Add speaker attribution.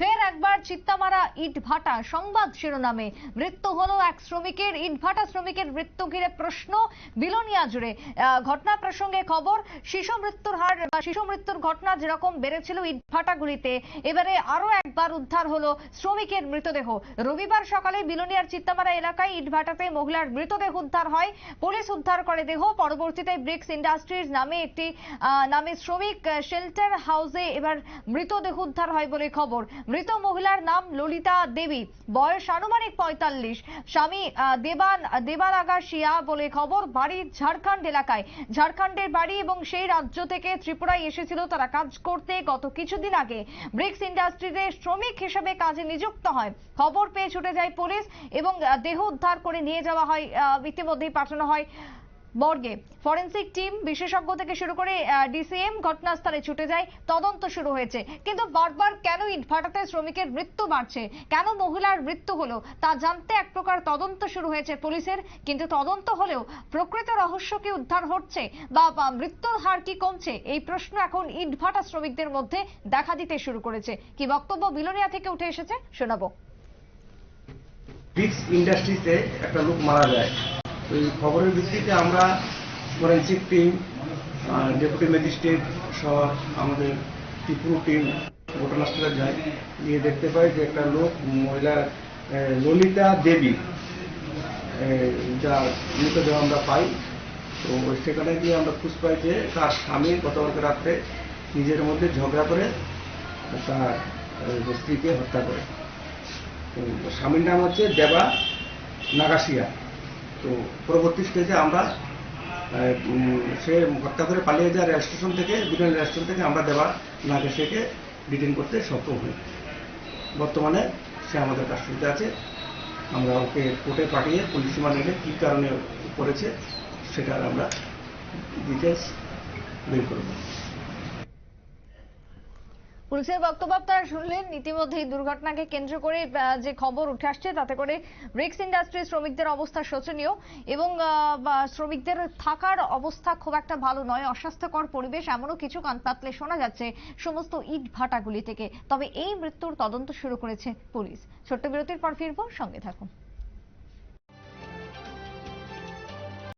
Speaker 1: ফের একবার চিত্তামারা ইট ভাটা। সংবাদ শিরোনামে, মৃত্যু হলো এক শ্রমিকের, ইট ভাটা শ্রমিকের মৃত্যু ঘিরে প্রশ্ন বিলোনিয়া জুড়ে। ঘটনা প্রসঙ্গে খবর, শিশু মৃত্যুর হার শিশু মৃত্যুর ঘটনা যেরকম বেড়েছিল ইট ভাটাগুলিতে, এবারে আরও একবার উদ্ধার হলো শ্রমিকের মৃতদেহ। রবিবার সকালে বিলোনিয়ার চিত্তামারা এলাকায় ইট ভাটাতে মহিলার মৃতদেহ উদ্ধার হয়। পুলিশ উদ্ধার করে দেহ। পরবর্তীতে ব্রিক্স ইন্ডাস্ট্রিজ নামে একটি নামে শ্রমিক শেল্টার হাউসে এবার মৃতদেহ উদ্ধার হয় বলে খবর। মৃত মহিলার নাম ললিতা দেবী। বয়স আনুমানিক পঁয়তাল্লিশ। স্বামী দেবান, দেবানাগা শিয়া বলে খবর বাড়ি ঝাড়খণ্ড এলাকায়। ঝাড়খণ্ডের বাড়ি এবং সেই রাজ্য থেকে ত্রিপুরায় এসেছিল তারা কাজ করতে গত কিছুদিন আগে। ব্রিক্স ইন্ডাস্ট্রিতে শ্রমিক হিসেবে কাজে নিযুক্ত হয়। খবর পেয়ে ছুটে যায় পুলিশ এবং দেহ উদ্ধার করে নিয়ে যাওয়া হয় ইতিমধ্যেই পাঠানো হয়। মর্গে। ফরেন্সিক টিম বিশেষজ্ঞ থেকে শুরু করে ডিসিএম ঘটনাস্থলে ছুটে যায়। তদন্ত শুরু হয়েছে। কিন্তু বারবার কেন ইট ইটভাটাতে শ্রমিকের মৃত্যু বাড়ছে? কেন মহিলার মৃত্যু হলো? তা জানতে এক প্রকার তদন্ত শুরু হয়েছে পুলিশের। কিন্তু তদন্ত হলেও প্রকৃত রহস্য কি উদ্ধার হচ্ছে? বা মৃত্যুর হার কি কমছে? এই প্রশ্ন এখন ইটভাটা শ্রমিকদের মধ্যে দেখা দিতে শুরু করেছে। কি বক্তব্য বিলোনিয়া থেকে উঠে এসেছে, শোনাবো।
Speaker 2: ইন্ডাস্ট্রিতে একটা লোক মারা যায়। ওই খবরের ভিত্তিতে আমরা ফরেন্সিক টিম ডেপুটি ম্যাজিস্ট্রেট সহ আমাদের ত্রিপুর টিম ঘটনাস্থলে যায়। গিয়ে দেখতে পাই যে একটা লোক, মহিলা ললিতা দেবী যা মৃতদেহ আমরা পাই। তো সেখানে গিয়ে আমরা খুঁজ পাই যে তার স্বামী গতকালকে রাত্রে নিজের মধ্যে ঝগড়া করে তার স্ত্রীকে হত্যা করে। স্বামীর নাম হচ্ছে দেবা নাগাশিয়া। তো পরবর্তী স্টেজে আমরা সে হত্যা করে পালিয়ে যায় রেল স্টেশন থেকে বিরিয়ানি রেল স্টেশন থেকে আমরা দেবা নাগাশিয়াকে ডিটেন করতে সক্ষম হই। বর্তমানে সে আমাদের কাস্টডিতে আছে। আমরা ওকে কোর্টে পাঠিয়ে পুলিশ রিমান্ডে কী কারণে করেছে সেটার আমরা ডিটেলস বের করব
Speaker 1: পুলিশের বক্তব্য আপনারা শুনলেন। ইতিমধ্যে এই দুর্ঘটনাকে কেন্দ্র করে যে খবর উঠে আসছে, তাতে করে ব্রিক্স ইন্ডাস্ট্রির শ্রমিকদের অবস্থা শোচনীয় এবং শ্রমিকদের থাকার অবস্থা খুব একটা ভালো নয়। অস্বাস্থ্যকর পরিবেশ, এমনও কিছু কান পাতলে শোনা যাচ্ছে সমস্ত ইট ভাটাগুলি থেকে। তবে এই মৃত্যুর তদন্ত শুরু করেছে পুলিশ। ছোট্ট বিরতির পর ফিরবো, সঙ্গে থাকুন।